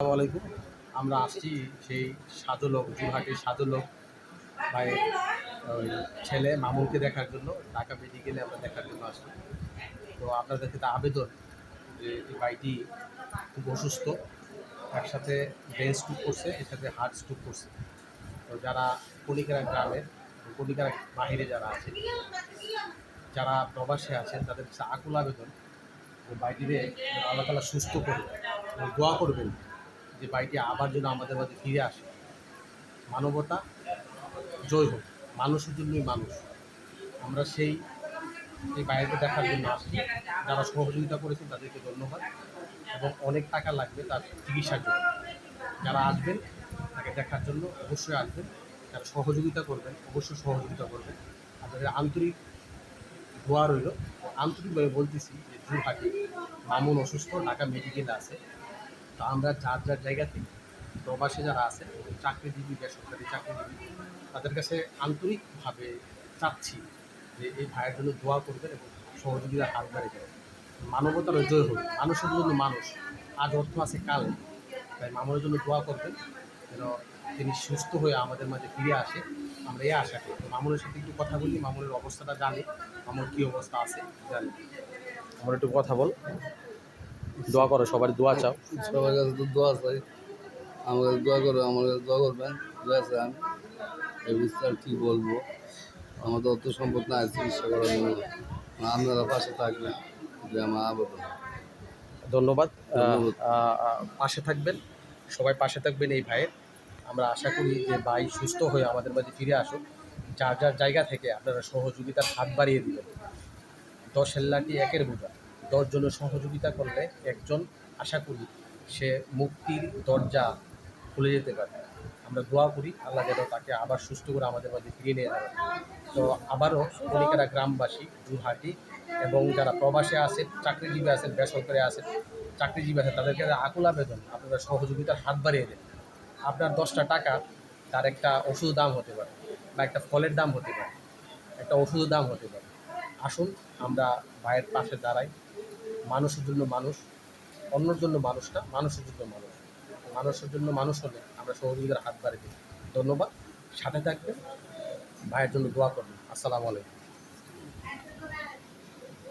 আলাইকুম। আমরা আসছি সেই সাজলোক জুহাটির সাজলোক ভাই ওই ছেলে মামুনকে দেখার জন্য, ঢাকা মেডিকেলে আমরা দেখার জন্য আসছি তো আপনাদের কাছে আবেদন যে এই ভাইটি খুব অসুস্থ একসাথে ব্রেন স্টুক করছে, এর সাথে হার্ট স্টুক করছে। তো যারা কলিকারা গ্রামের, কলিকারা বাহিরে যারা আছে যারা প্রবাসে আছেন, তাদের কাছে আকুল আবেদন যে বাইটিরে আল্লাহ তালা সুস্থ করবে দোয়া করবেন। যে বাইটি আবার যেন আমাদের মাঝে ফিরে আসে। মানবতা জয় হোক, মানুষের জন্যই মানুষ। আমরা সেই এই বাইরে দেখার জন্য আসছি। যারা সহযোগিতা করেছেন তাদেরকে ধন্যবাদ। এবং অনেক টাকা লাগবে তার চিকিৎসার জন্য। যারা আসবেন, তাকে দেখার জন্য অবশ্যই আসবেন। যারা সহযোগিতা করবেন, অবশ্যই সহযোগিতা করবেন। আপনাদের আন্তরিক দোয়া রইল। আন্তরিকভাবে বলতেছি যে জুরহাটি মামুন অসুস্থ, ঢাকা মেডিকেল আছে। তো আমরা যার যার জায়গা থেকে প্রবাসী যারা আছে, চাকরিজীবী, বেসরকারি চাকরিজীবী, তাদের কাছে আন্তরিকভাবে চাচ্ছি যে এই ভাইয়ের জন্য দোয়া করবেন এবং সহযোগিতার হাত বাড়িয়ে দেবেন। মানবতার জয় হোক, মানুষের জন্য মানুষ, আজ অর্থ আছে কাল, তাই মামুনের জন্য দোয়া করবেন যেন তিনি সুস্থ হয়ে আমাদের মাঝে ফিরে আসে। আমরা এই আশা করি। মামুনের সাথে একটু কথা বলি, মামুনের অবস্থাটা জানি, মামুর কী অবস্থা আছে জানি। আমার একটু কথা বল। দোয়া করো সবার দোয়া চাও। সবার কাছে তো দোয়া চাই। আমার কাছে দোয়া করো আমার কাছে দোয়া করবেন। দোয়া চাই আমি এই বিস্তার কী বলব? আমাদের অত সম্পদ না চিকিৎসা করার জন্য। আপনারা পাশে থাকবেন যে আমার আবেদন ধন্যবাদ। পাশে থাকবেন। সবাই পাশে থাকবেন এই ভাইয়ের। আমরা আশা করি যে ভাই সুস্থ হয়ে আমাদের মাঝে ফিরে আসুক। যার যার জায়গা থেকে আপনারা সহযোগিতার হাত বাড়িয়ে দিবেন। দশের লাঠি একের বোঝা। দশজনের সহযোগিতা করলে একজন, আশা করি সে মুক্তির দরজা খুলে যেতে পারে। আমরা দোয়া করি, আল্লাহ যেন তাকে আবার সুস্থ করে আমাদের মাঝে ফিরিয়ে নিয়ে যাবে। তো আবারও কলিকারা গ্রামবাসী জুহাটি এবং যারা প্রবাসে আছেন চাকরিজীবী আছেন, বেসরকারি আছেন, চাকরিজীবী আছেন, তাদেরকে আকুল আবেদন, আপনারা সহযোগিতার হাত বাড়িয়ে দেন। আপনার দশটা টাকা, তার একটা ওষুধ দাম হতে পারে বা একটা ফলের দাম হতে পারে। একটা ওষুধের দাম হতে পারে। আসুন, আমরা ভাইয়ের পাশে দাঁড়াই। মানুষের জন্য মানুষ, অন্যর জন্য মানুষ না মানুষের জন্য মানুষ। মানুষের জন্য মানুষ হলে আমরা সহযোগিতার হাত বাড়িয়ে দিই। ধন্যবাদ। সাথে থাকবেন। ভাইয়ের জন্য দোয়া করবেন। আসসালামু আলাইকুম।